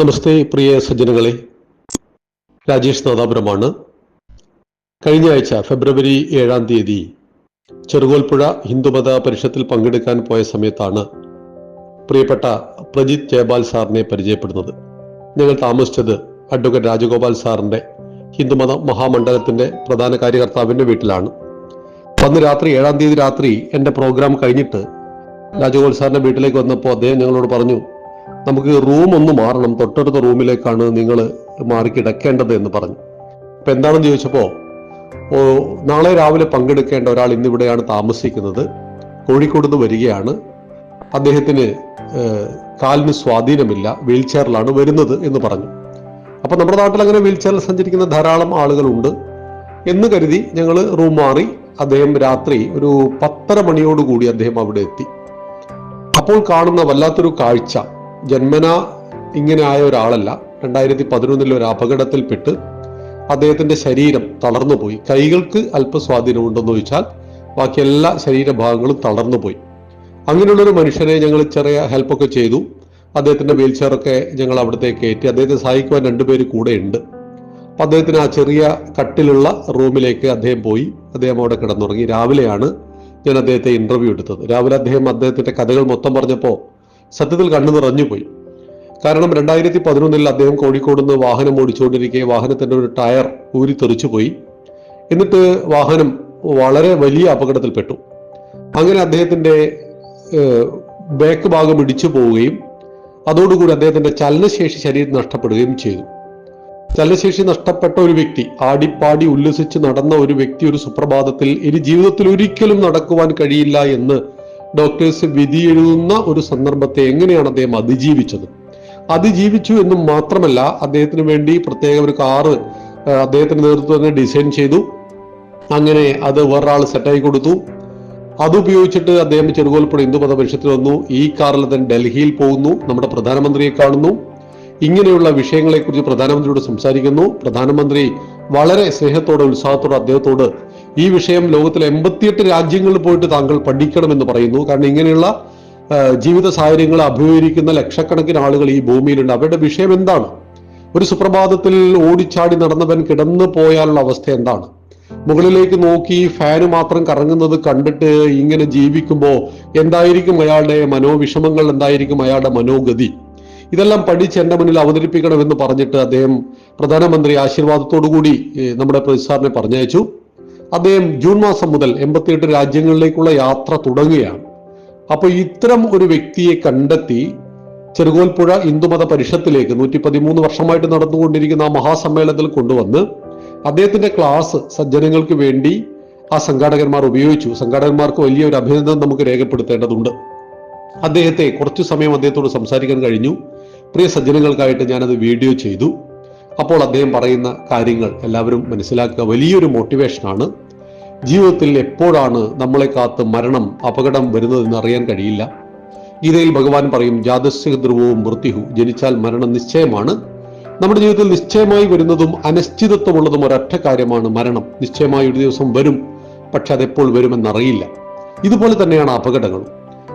നമസ്തേ പ്രിയ സജ്ജനങ്ങളെ. രാജേഷ് നാദാപുരമാണ്. കഴിഞ്ഞ ആഴ്ച ഫെബ്രുവരി ഏഴാം തീയതി ചെറുകോൽപ്പുഴ ഹിന്ദുമത പരിഷത്തിൽ പങ്കെടുക്കാൻ പോയ സമയത്താണ് പ്രിയപ്പെട്ട പ്രജിത് ജയപാൽ സാറിനെ പരിചയപ്പെടുന്നത്. ഞങ്ങൾ താമസിച്ചത് അഡ്വക്കേറ്റ് രാജഗോപാൽ സാറിന്റെ ഹിന്ദുമത മഹാമണ്ഡലത്തിന്റെ പ്രധാന കാര്യകർത്താവിന്റെ വീട്ടിലാണ്. അന്ന് രാത്രി ഏഴാം തീയതി രാത്രി എന്റെ പ്രോഗ്രാം കഴിഞ്ഞിട്ട് രാജഗോപാൽ സാറിന്റെ വീട്ടിലേക്ക് വന്നപ്പോൾ അദ്ദേഹം ഞങ്ങളോട് പറഞ്ഞു നമുക്ക് റൂം ഒന്ന് മാറണം. തൊട്ടടുത്ത റൂമിലേക്കാണ് നിങ്ങൾ മാറി കിടക്കേണ്ടത് എന്ന് പറഞ്ഞു. അപ്പം എന്താണെന്ന് ചോദിച്ചപ്പോൾ നാളെ രാവിലെ പങ്കെടുക്കേണ്ട ഒരാൾ ഇന്നിവിടെയാണ് താമസിക്കുന്നത്. കോഴിക്കോട് നിന്ന് വരികയാണ്. അദ്ദേഹത്തിന് കാലിന് സ്വാധീനമില്ല. വീൽ ചെയറിലാണ് വരുന്നത് എന്ന് പറഞ്ഞു. അപ്പൊ നമ്മുടെ നാട്ടിൽ അങ്ങനെ വീൽ ചെയറിൽ സഞ്ചരിക്കുന്ന ധാരാളം ആളുകളുണ്ട് എന്ന് കരുതി ഞങ്ങൾ റൂം മാറി അദ്ദേഹം രാത്രി ഒരു പത്തര മണിയോടുകൂടി അദ്ദേഹം അവിടെ എത്തി. അപ്പോൾ കാണുന്ന വല്ലാത്തൊരു കാഴ്ച. ജന്മന ഇങ്ങനെ ആയ ഒരാളല്ല. രണ്ടായിരത്തി പതിനൊന്നിൽ ഒരു അപകടത്തിൽപ്പെട്ട് അദ്ദേഹത്തിന്റെ ശരീരം തളർന്നുപോയി. കൈകൾക്ക് അല്പ സ്വാധീനമുണ്ടെന്ന് ചോദിച്ചാൽ ബാക്കി എല്ലാ ശരീരഭാഗങ്ങളും തളർന്നുപോയി. അങ്ങനെയുള്ളൊരു മനുഷ്യനെ ഞങ്ങൾ ചെറിയ ഹെൽപ്പൊക്കെ ചെയ്തു. അദ്ദേഹത്തിന്റെ വീൽ ചെയറൊക്കെ ഞങ്ങൾ അവിടത്തേക്ക് കയറ്റി. അദ്ദേഹത്തെ സഹായിക്കുവാൻ രണ്ടുപേര് കൂടെ ഉണ്ട്. അപ്പം അദ്ദേഹത്തിന് ആ ചെറിയ കട്ടിലുള്ള റൂമിലേക്ക് അദ്ദേഹം പോയി. അദ്ദേഹം അവിടെ കിടന്നുറങ്ങി. രാവിലെയാണ് ഞാൻ അദ്ദേഹത്തെ ഇന്റർവ്യൂ എടുത്തത്. രാവിലെ അദ്ദേഹം അദ്ദേഹത്തിന്റെ കഥകൾ മൊത്തം പറഞ്ഞപ്പോൾ സത്യത്തിൽ കണ്ണു നിറഞ്ഞുപോയി കാരണം രണ്ടായിരത്തി പതിനൊന്നിൽ അദ്ദേഹം കോഴിക്കോട് നിന്ന് വാഹനം ഓടിച്ചുകൊണ്ടിരിക്കെ വാഹനത്തിന്റെ ഒരു ടയർ ഊരി തെറിച്ചുപോയി എന്നിട്ട് വാഹനം വളരെ വലിയ അപകടത്തിൽപ്പെട്ടു. അങ്ങനെ അദ്ദേഹത്തിന്റെ ബാക്ക് ഭാഗം ഇടിച്ചു പോവുകയും അതോടുകൂടി അദ്ദേഹത്തിന്റെ ചലനശേഷി ശരീരം നഷ്ടപ്പെടുകയും ചെയ്തു. ചലനശേഷി നഷ്ടപ്പെട്ട ഒരു വ്യക്തി ആടിപ്പാടി ഉല്ലസിച്ച് നടന്ന ഒരു വ്യക്തി ഒരു സുപ്രഭാതത്തിൽ ഇനി ജീവിതത്തിൽ ഒരിക്കലും നടക്കുവാൻ കഴിയില്ല എന്ന് ഡോക്ടേഴ്സ് വിധി എഴുതുന്ന ഒരു സന്ദർഭത്തെ എങ്ങനെയാണ് അദ്ദേഹം അതിജീവിച്ചത്? അതിജീവിച്ചു എന്നും മാത്രമല്ല അദ്ദേഹത്തിന് വേണ്ടി പ്രത്യേക ഒരു കാറ് അദ്ദേഹത്തിന്റെ നേതൃത്വം തന്നെ ഡിസൈൻ ചെയ്തു. അങ്ങനെ അത് വേറൊരാൾ സെറ്റായി കൊടുത്തു. അതുപയോഗിച്ചിട്ട് അദ്ദേഹം ചെറുകോൽപ്പുഴ ഹിന്ദു മതപരിഷത്തിൽ വന്നു. ഈ കാറിൽ തന്നെ ഡൽഹിയിൽ പോകുന്നു. നമ്മുടെ പ്രധാനമന്ത്രിയെ കാണുന്നു. ഇങ്ങനെയുള്ള വിഷയങ്ങളെക്കുറിച്ച് പ്രധാനമന്ത്രിയോട് സംസാരിക്കുന്നു. പ്രധാനമന്ത്രി വളരെ സ്നേഹത്തോടെ ഉത്സാഹത്തോടെ അദ്ദേഹത്തോട് ഈ വിഷയം ലോകത്തിലെ എൺപത്തിയെട്ട് രാജ്യങ്ങളിൽ പോയിട്ട് താങ്കൾ പഠിക്കണമെന്ന് പറയുന്നു. കാരണം ഇങ്ങനെയുള്ള ജീവിത സാഹചര്യങ്ങൾ അഭിമുഖീകരിക്കുന്ന ലക്ഷക്കണക്കിന് ആളുകൾ ഈ ഭൂമിയിലുണ്ട്. അവരുടെ വിഷയം എന്താണ്? ഒരു സുപ്രഭാതത്തിൽ ഓടിച്ചാടി നടന്നവൻ കിടന്നു പോയാലുള്ള അവസ്ഥ എന്താണ്? മുകളിലേക്ക് നോക്കി ഫാന് മാത്രം കറങ്ങുന്നത് കണ്ടിട്ട് ഇങ്ങനെ ജീവിക്കുമ്പോൾ എന്തായിരിക്കും അയാളുടെ മനോവിഷമങ്ങൾ എന്തായിരിക്കും അയാളുടെ മനോഗതി? ഇതെല്ലാം പഠിച്ച് എന്റെ മുന്നിൽ അവതരിപ്പിക്കണമെന്ന് പറഞ്ഞിട്ട് അദ്ദേഹം പ്രധാനമന്ത്രി ആശീർവാദത്തോടു കൂടി നമ്മുടെ പ്രതിസാറിനെ പറഞ്ഞയച്ചു. അദ്ദേഹം ജൂൺ മാസം മുതൽ എൺപത്തിയെട്ട് രാജ്യങ്ങളിലേക്കുള്ള യാത്ര തുടങ്ങുകയാണ്. അപ്പോൾ ഇത്തരം ഒരു വ്യക്തിയെ കണ്ടെത്തി ചെറുകോൽപ്പുഴ ഹിന്ദുമത പരിഷത്തിലേക്ക് നൂറ്റി പതിമൂന്ന് വർഷമായിട്ട് നടന്നുകൊണ്ടിരിക്കുന്ന ആ മഹാസമ്മേളനത്തിൽ കൊണ്ടുവന്ന് അദ്ദേഹത്തിന്റെ ക്ലാസ് സജ്ജനങ്ങൾക്ക് വേണ്ടി ആ സംഘാടകന്മാർ ഉപയോഗിച്ചു. സംഘാടകന്മാർക്ക് വലിയൊരു അഭിനന്ദനം നമുക്ക് രേഖപ്പെടുത്തേണ്ടതുണ്ട്. അദ്ദേഹത്തെ കുറച്ചു സമയം അദ്ദേഹത്തോട് സംസാരിക്കാൻ കഴിഞ്ഞു. പ്രിയ സജ്ജനങ്ങൾക്കായിട്ട് ഞാനത് വീഡിയോ ചെയ്തു. അപ്പോൾ അദ്ദേഹം പറയുന്ന കാര്യങ്ങൾ എല്ലാവരും മനസ്സിലാക്കുക. വലിയൊരു മോട്ടിവേഷനാണ് ജീവിതത്തിൽ എപ്പോഴാണ് നമ്മളെ കാത്ത് മരണം അപകടം വരുന്നതെന്ന് അറിയാൻ കഴിയില്ല. ഗീതയിൽ ഭഗവാൻ പറയും ജാതസ്യ ധ്രുവവും മൃത്യുഹു ജനിച്ചാൽ മരണം നിശ്ചയമാണ്. നമ്മുടെ ജീവിതത്തിൽ നിശ്ചയമായി വരുന്നതും അനിശ്ചിതത്വമുള്ളതും ഒരൊറ്റ കാര്യമാണ് മരണം. നിശ്ചയമായി ഒരു ദിവസം വരും പക്ഷെ അതെപ്പോൾ വരുമെന്നറിയില്ല. ഇതുപോലെ തന്നെയാണ് അപകടങ്ങൾ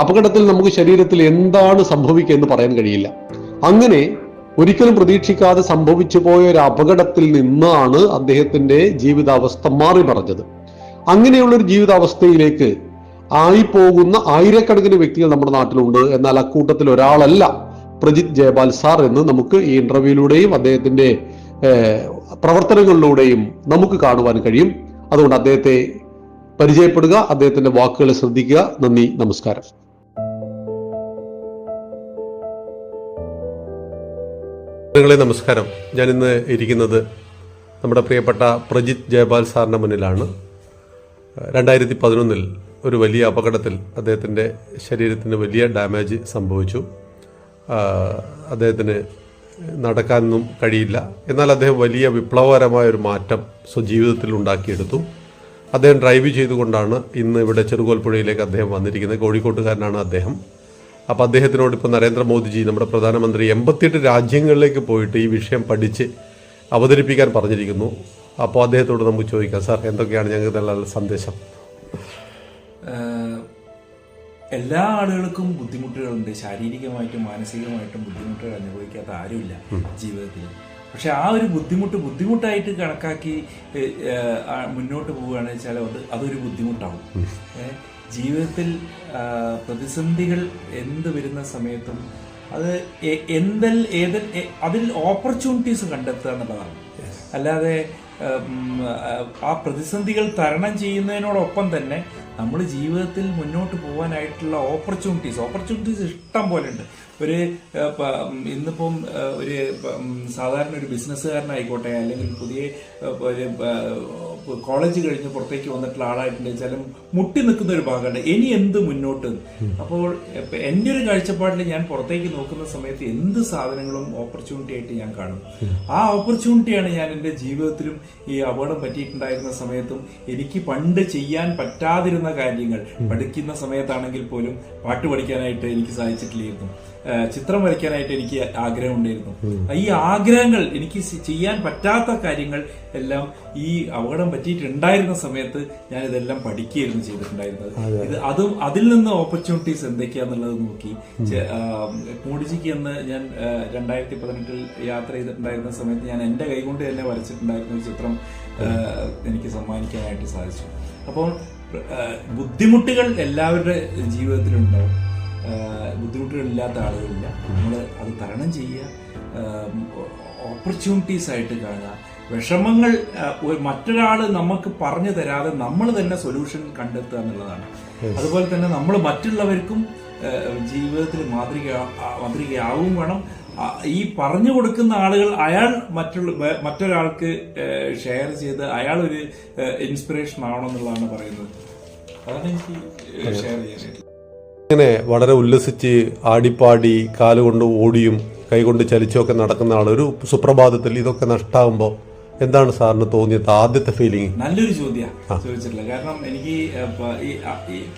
അപകടത്തിൽ നമുക്ക് ശരീരത്തിൽ എന്താണ് സംഭവിക്കുക എന്ന് പറയാൻ കഴിയില്ല. അങ്ങനെ ഒരിക്കലും പ്രതീക്ഷിക്കാതെ സംഭവിച്ചു പോയ ഒരു അപകടത്തിൽ നിന്നാണ് അദ്ദേഹത്തിന്റെ ജീവിതാവസ്ഥ മാറി പറഞ്ഞത് അങ്ങനെയുള്ള ഒരു ജീവിതാവസ്ഥയിലേക്ക് ആയിപ്പോകുന്ന ആയിരക്കണക്കിന് വ്യക്തികൾ നമ്മുടെ നാട്ടിലുണ്ട്. എന്നാൽ അക്കൂട്ടത്തിൽ ഒരാളല്ല പ്രജിത് ജയപാൽ സാർ എന്ന് നമുക്ക് ഈ ഇന്റർവ്യൂയിലൂടെയും അദ്ദേഹത്തിന്റെ പ്രവർത്തനങ്ങളിലൂടെയും നമുക്ക് കാണുവാൻ കഴിയും. അതുകൊണ്ട് അദ്ദേഹത്തെ പരിചയപ്പെടുക അദ്ദേഹത്തിന്റെ വാക്കുകൾ ശ്രദ്ധിക്കുക. നന്ദി നമസ്കാരം. നിങ്ങളെ നമസ്കാരം. ഞാൻ ഇന്ന് ഇരിക്കുന്നത് നമ്മുടെ പ്രിയപ്പെട്ട പ്രജിത് ജയപാൽ സാറിന്റെ മുന്നിലാണ്. രണ്ടായിരത്തി പതിനൊന്നിൽ ഒരു വലിയ അപകടത്തിൽ അദ്ദേഹത്തിന്റെ ശരീരത്തിന് വലിയ ഡാമേജ് സംഭവിച്ചു. അദ്ദേഹത്തിന് നടക്കാനൊന്നും കഴിയില്ല. എന്നാൽ അദ്ദേഹം വലിയ വിപ്ലവകരമായ ഒരു മാറ്റം സ്വജീവിതത്തിൽ ഉണ്ടാക്കിയെടുത്തു. അദ്ദേഹം ഡ്രൈവ് ചെയ്തുകൊണ്ടാണ് ഇന്ന് ഇവിടെ ചെറുകോൽപ്പുഴയിലേക്ക് അദ്ദേഹം വന്നിരിക്കുന്നത്. കോഴിക്കോട്ടുകാരനാണ് അദ്ദേഹം. അപ്പോൾ അദ്ദേഹത്തിനോട് ഇപ്പോൾ നരേന്ദ്രമോദിജി നമ്മുടെ പ്രധാനമന്ത്രി എൺപത്തിയെട്ട് രാജ്യങ്ങളിലേക്ക് പോയിട്ട് ഈ വിഷയം പഠിച്ച് അവതരിപ്പിക്കാൻ പറഞ്ഞിരിക്കുന്നു. അപ്പോൾ അദ്ദേഹത്തോട് നമുക്ക് ചോദിക്കാം സാർ എന്തൊക്കെയാണ് ഞങ്ങൾക്ക് നല്ല സന്ദേശം? എല്ലാ ആളുകൾക്കും ബുദ്ധിമുട്ടുകളുണ്ട്. ശാരീരികമായിട്ടും മാനസികമായിട്ടും ബുദ്ധിമുട്ടുകൾ അനുഭവിക്കാത്ത ആരുമില്ല ജീവിതത്തിൽ. പക്ഷെ ആ ഒരു ബുദ്ധിമുട്ട് ബുദ്ധിമുട്ടായിട്ട് കണക്കാക്കി മുന്നോട്ട് പോവുകയാണ് വെച്ചാൽ അത് അതൊരു ബുദ്ധിമുട്ടാവും. ജീവിതത്തിൽ പ്രതിസന്ധികൾ എന്ത് വരുന്ന സമയത്തും അത് എന്തെൽ ഏത് അതിൽ ഓപ്പർച്യൂണിറ്റീസ് കണ്ടെത്തുക എന്നുള്ളതാണ്. അല്ലാതെ ആ പ്രതിസന്ധികൾ തരണം ചെയ്യുന്നതിനോടൊപ്പം തന്നെ നമ്മൾ ജീവിതത്തിൽ മുന്നോട്ട് പോകാനായിട്ടുള്ള ഓപ്പർച്യൂണിറ്റീസ് ഓപ്പർച്യൂണിറ്റീസ് ഇഷ്ടം പോലെ ഉണ്ട്. ഒരു ഇന്നിപ്പം ഒരു സാധാരണ ഒരു ബിസിനസ്സുകാരനായിക്കോട്ടെ അല്ലെങ്കിൽ പുതിയ ഒരു കോളേജ് കഴിഞ്ഞ് പുറത്തേക്ക് വന്നിട്ടുള്ള ആളായിട്ടുണ്ട്. ചില മുട്ടി നിൽക്കുന്ന ഒരു ഭാഗമുണ്ട്. ഇനി എന്ത് മുന്നോട്ട്? അപ്പോൾ എന്റെ ഒരു കാഴ്ചപ്പാടിൽ ഞാൻ പുറത്തേക്ക് നോക്കുന്ന സമയത്ത് എന്ത് സാധനങ്ങളും ഓപ്പർച്യൂണിറ്റി ആയിട്ട് ഞാൻ കാണും. ആ ഓപ്പർച്യൂണിറ്റിയാണ് ഞാൻ എന്റെ ജീവിതത്തിലും ഈ അപകടം പറ്റിയിട്ടുണ്ടായിരുന്ന സമയത്തും എനിക്ക് പണ്ട് ചെയ്യാൻ പറ്റാതിരുന്ന കാര്യങ്ങൾ പഠിക്കുന്ന സമയത്താണെങ്കിൽ പോലും പാട്ട് പഠിക്കാനായിട്ട് എനിക്ക് സാധിച്ചിട്ടില്ലായിരുന്നു. ചിത്രം വരയ്ക്കാനായിട്ട് എനിക്ക് ആഗ്രഹം ഉണ്ടായിരുന്നു ഈ ആഗ്രഹങ്ങൾ എനിക്ക് ചെയ്യാൻ പറ്റാത്ത കാര്യങ്ങൾ എല്ലാം ഈ അപകടം പറ്റിയിട്ടുണ്ടായിരുന്ന സമയത്ത് ഞാൻ ഇതെല്ലാം പഠിക്കുകയായിരുന്നു ചെയ്തിട്ടുണ്ടായിരുന്നത്. ഇത് അതും അതിൽ നിന്ന് ഓപ്പർച്യൂണിറ്റീസ് എന്തൊക്കെയാന്നുള്ളത് നോക്കി. മോഡിജിക്ക് എന്ന് ഞാൻ രണ്ടായിരത്തി പതിനെട്ടിൽ യാത്ര ചെയ്തിട്ടുണ്ടായിരുന്ന സമയത്ത് ഞാൻ എന്റെ കൈകൊണ്ട് തന്നെ വരച്ചിട്ടുണ്ടായിരുന്ന ഒരു ചിത്രം എനിക്ക് സമ്മാനിക്കാനായിട്ട് സാധിച്ചു. അപ്പോൾ ബുദ്ധിമുട്ടുകൾ എല്ലാവരുടെ ജീവിതത്തിലുണ്ടാവും. ബുദ്ധിമുട്ടുകൾ ബുദ്ധിമുട്ടുകളില്ലാത്ത ആളുകളില്ല. നമ്മൾ അത് തരണം ചെയ്യുക ഓപ്പർച്യൂണിറ്റീസ് ആയിട്ട് കാണുക. വിഷമങ്ങൾ മറ്റൊരാൾ നമുക്ക് പറഞ്ഞു തരാതെ നമ്മൾ തന്നെ സൊല്യൂഷൻ കണ്ടെത്തുക എന്നുള്ളതാണ്. അതുപോലെ തന്നെ നമ്മൾ മറ്റുള്ളവർക്കും ജീവിതത്തിൽ മാതൃക മാതൃകയാവും വേണം. ഈ പറഞ്ഞു കൊടുക്കുന്ന ആളുകൾ അയാൾ മറ്റുള്ള മറ്റൊരാൾക്ക് ഷെയർ ചെയ്ത് അയാൾ ഒരു ഇൻസ്പിറേഷൻ ആവണം എന്നുള്ളതാണ് പറയുന്നത്. അതാണ് എനിക്ക് ഷെയർ ചെയ്യാനായിട്ട്. ഇങ്ങനെ വളരെ ഉല്ലസിച്ച് ആടിപ്പാടി കാലുകൊണ്ട് ഓടിയും കൈകൊണ്ട് ചലിച്ചുമൊക്കെ നടക്കുന്ന ആൾ ഒരു സുപ്രഭാതത്തിൽ ഇതൊക്കെ നഷ്ടാവുമ്പോൾ എന്താണ് സാറിന് തോന്നിയത് ആദ്യത്തെ ഫീലിംഗ് നല്ലൊരു ചോദ്യം ചോദിച്ചിട്ടില്ല കാരണം എനിക്ക്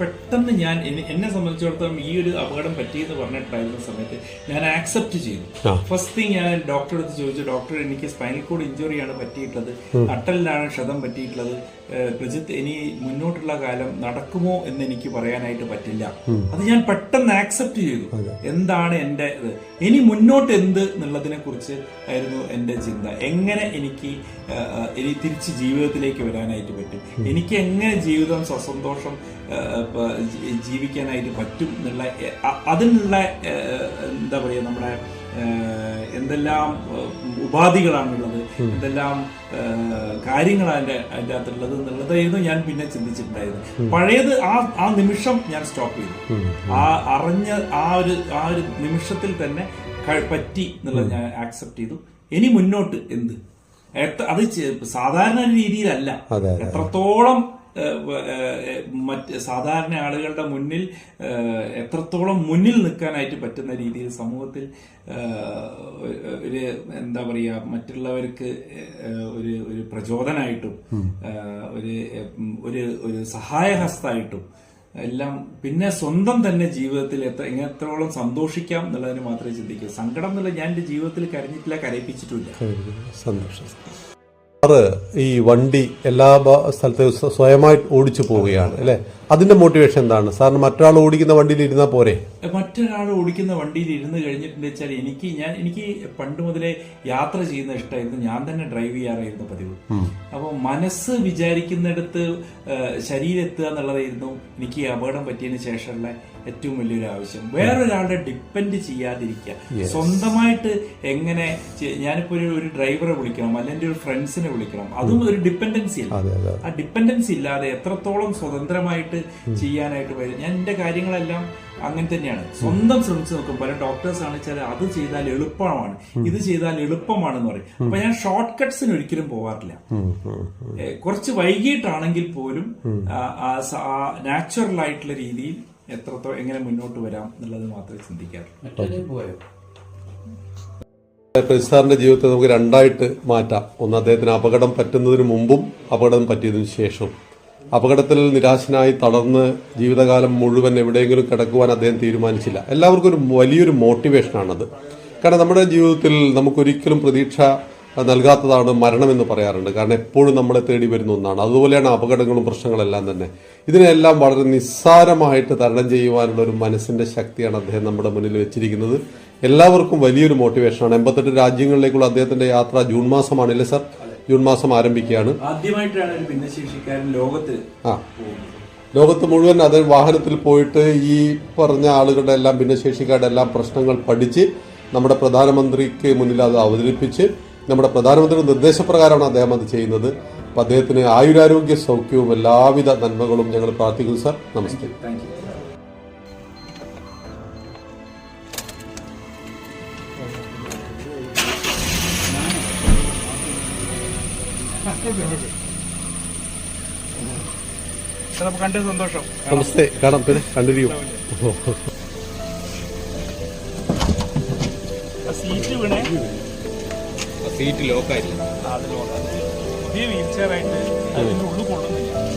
പെട്ടെന്ന് ഞാൻ എന്നെ- സംബന്ധിച്ചിടത്തോളം ഈ ഒരു അപകടം പറ്റിയെന്ന് പറഞ്ഞിട്ടുണ്ടായിരുന്ന സമയത്ത് ഞാൻ ആക്സെപ്റ്റ് ചെയ്തു. ഫസ്റ്റ് തിങ് ഞാൻ ഡോക്ടറെ അടുത്ത് ചോദിച്ചു ഡോക്ടർ എനിക്ക് സ്പൈനൽ കോഡ് ഇഞ്ചുറിയാണ് പറ്റിയിട്ടുള്ളത്. അട്ടലിലാണ് ക്ഷതം പറ്റിയിട്ടുള്ളത്. പ്രജിത്ത് ഇനി മുന്നോട്ടുള്ള കാലം നടക്കുമോ എന്ന് എനിക്ക് പറയാനായിട്ട് പറ്റില്ല. അത് ഞാൻ പെട്ടെന്ന് ആക്സെപ്റ്റ് ചെയ്തു. എന്താണ് എന്റെ ഇത്? ഇനി മുന്നോട്ട് എന്ത് എന്നുള്ളതിനെ കുറിച്ച് ആയിരുന്നു എന്റെ ചിന്ത. എങ്ങനെ എനിക്ക് ഇനി തിരിച്ച് ജീവിതത്തിലേക്ക് വരാനായിട്ട് പറ്റും. എനിക്ക് എങ്ങനെ ജീവിതം സസന്തോഷം ജീവിക്കാനായിട്ട് പറ്റും എന്നുള്ള അതിനുള്ള എന്താ പറയുക നമ്മുടെ എന്തെല്ലാം ഉപാധികളാണുള്ളത് എന്തെല്ലാം കാര്യങ്ങളാണ് എന്റെ അതിന്റെ അകത്തുള്ളത് എന്നുള്ളതായിരുന്നു ഞാൻ പിന്നെ ചിന്തിച്ചിട്ടുണ്ടായിരുന്നത്. പഴയത് ആ ആ നിമിഷം ഞാൻ സ്റ്റോപ്പ് ചെയ്തു. ആ അറിഞ്ഞ ആ ഒരു ആ ഒരു നിമിഷത്തിൽ തന്നെ പറ്റി എന്നുള്ളത് ഞാൻ ആക്സെപ്റ്റ് ചെയ്തു. ഇനി മുന്നോട്ട് എന്ത്? അത് സാധാരണ രീതിയിലല്ല. എത്രത്തോളം മറ്റ് സാധാരണ ആളുകളുടെ മുന്നിൽ എത്രത്തോളം മുന്നിൽ നിൽക്കാനായിട്ട് പറ്റുന്ന രീതിയിൽ സമൂഹത്തിൽ ഒരു എന്താ പറയുക മറ്റുള്ളവർക്ക് ഒരു ഒരു പ്രചോദനമായിട്ടും ഒരു ഒരു ഒരു സഹായഹസ്തമായിട്ടും എല്ലാം പിന്നെ സ്വന്തം തന്നെ ജീവിതത്തിൽ എത്ര എത്രത്തോളം സന്തോഷിക്കാം എന്നുള്ളതിന് മാത്രമേ ചിന്തിക്കൂ. സങ്കടം എന്നുള്ള ഞാൻ എന്റെ ജീവിതത്തിൽ കരഞ്ഞിട്ടില്ല കരയിപ്പിച്ചിട്ടില്ല. സന്തോഷം. സാറ് ഈ വണ്ടി എല്ലാ സ്ഥലത്തും സ്വയമായിട്ട് ഓടിച്ചു പോവുകയാണ് അല്ലെ? അതിന്റെ മോട്ടിവേഷൻ എന്താണ്? സാറിന് മറ്റൊരാൾ ഓടിക്കുന്ന വണ്ടിയിൽ ഇരുന്നാൽ പോരെ? മറ്റൊരാൾ ഓടിക്കുന്ന വണ്ടിയിൽ ഇരുന്ന് കഴിഞ്ഞിട്ടുണ്ട് വെച്ചാൽ എനിക്ക് ഞാൻ എനിക്ക് പണ്ട് മുതലേ യാത്ര ചെയ്യുന്ന ഇഷ്ടമായിരുന്നു. ഞാൻ തന്നെ ഡ്രൈവ് ചെയ്യാറായിരുന്നു പതിവ്. അപ്പോൾ മനസ്സ് വിചാരിക്കുന്നിടത്ത് ശരീരം എത്തുക എന്നുള്ളതായിരുന്നു എനിക്ക് അപകടം പറ്റിയതിന് ശേഷമുള്ള ഏറ്റവും വലിയൊരു ആവശ്യം. വേറൊരാളുടെ ഡിപ്പെൻഡ് ചെയ്യാതിരിക്കുക. സ്വന്തമായിട്ട് എങ്ങനെ ഞാനിപ്പോ ഒരു ഒരു ഡ്രൈവറെ വിളിക്കണം അല്ലെങ്കിൽ ഒരു ഫ്രണ്ട്സിനെ വിളിക്കണം. അതും ഒരു ഡിപ്പെൻഡൻസി അല്ല? ആ ഡിപ്പെൻഡൻസി ഇല്ലാതെ എത്രത്തോളം സ്വതന്ത്രമായിട്ട് ചെയ്യാനായിട്ട് വരും. ഞാൻ എന്റെ കാര്യങ്ങളെല്ലാം അങ്ങനെ തന്നെയാണ്. സ്വന്തം ശ്രമിച്ചു നോക്കും. പല ഡോക്ടേഴ്സ് ആണ് വെച്ചാൽ അത് ചെയ്താൽ എളുപ്പമാണ് ഇത് ചെയ്താൽ എളുപ്പമാണെന്ന് പറയും. അപ്പൊ ഞാൻ ഷോർട്ട് കട്ട്സിന് ഒരിക്കലും. ഏ, കുറച്ച് വൈകിട്ടാണെങ്കിൽ പോലും നാച്ചുറൽ ആയിട്ടുള്ള രീതിയിൽ എത്രത്തോളം എങ്ങനെ മുന്നോട്ട് വരാം എന്നുള്ളത് മാത്രമേ ചിന്തിക്കാറുള്ളൂ. സാറിന്റെ ജീവിതത്തെ നമുക്ക് രണ്ടായിട്ട് മാറ്റാം. ഒന്ന് അദ്ദേഹത്തിന് അപകടം പറ്റുന്നതിന് മുമ്പും അപകടം പറ്റിയതിനു ശേഷവും. അപകടത്തിൽ നിരാശനായി തളർന്ന് ജീവിതകാലം മുഴുവൻ എവിടെയെങ്കിലും കിടക്കുവാൻ അദ്ദേഹം തീരുമാനിച്ചില്ല. എല്ലാവർക്കും ഒരു വലിയൊരു മോട്ടിവേഷനാണത് കാരണം നമ്മുടെ ജീവിതത്തിൽ നമുക്കൊരിക്കലും പ്രതീക്ഷ നൽകാത്തതാണ് മരണമെന്ന് പറയാറുണ്ട്. കാരണം എപ്പോഴും നമ്മളെ തേടി വരുന്ന ഒന്നാണ്. അതുപോലെയാണ് അപകടങ്ങളും പ്രശ്നങ്ങളെല്ലാം തന്നെ. ഇതിനെല്ലാം വളരെ നിസ്സാരമായിട്ട് തരണം ചെയ്യുവാനുള്ള ഒരു മനസ്സിന്റെ ശക്തിയാണ് അദ്ദേഹം നമ്മുടെ മുന്നിൽ വെച്ചിരിക്കുന്നത്. എല്ലാവർക്കും വലിയൊരു മോട്ടിവേഷനാണ് എൺപത്തെട്ട് രാജ്യങ്ങളിലേക്കുള്ള അദ്ദേഹത്തിന്റെ യാത്ര ജൂൺ മാസമാണല്ലേ സാർ? ജൂൺ മാസം ആരംഭിക്കുകയാണ്. ആദ്യമായിട്ടാണ് ഒരു ഭിന്നശേഷിക്കാരൻ ലോകത്ത് ആ. ലോകത്ത് മുഴുവൻ അത് വാഹനത്തിൽ പോയിട്ട് ഈ പറഞ്ഞ ആളുകളുടെ എല്ലാം ഭിന്നശേഷിക്കാരുടെ എല്ലാം പ്രശ്നങ്ങൾ പഠിച്ച് നമ്മുടെ പ്രധാനമന്ത്രിക്ക് മുന്നിൽ അത് അവതരിപ്പിച്ച് നമ്മുടെ പ്രധാനമന്ത്രിയുടെ നിർദ്ദേശപ്രകാരമാണ് അദ്ദേഹം അത് ചെയ്യുന്നത്. അപ്പം അദ്ദേഹത്തിന് ആയുരാരോഗ്യ സൗഖ്യവും എല്ലാവിധ നന്മകളും ഞങ്ങൾ പ്രാർത്ഥിക്കുന്നു സാർ. നമസ്തേ. നമസ്തേ. കാണാം. പിന്നെ കണ്ടിരിക്കും. സീറ്റ് വീണേ. സീറ്റ് ലോക്കായില്ല വീൽ ചെയർ ആയിട്ട് അതിന്റെ ഉള്ളിൽ കൊള്ളുന്നില്ല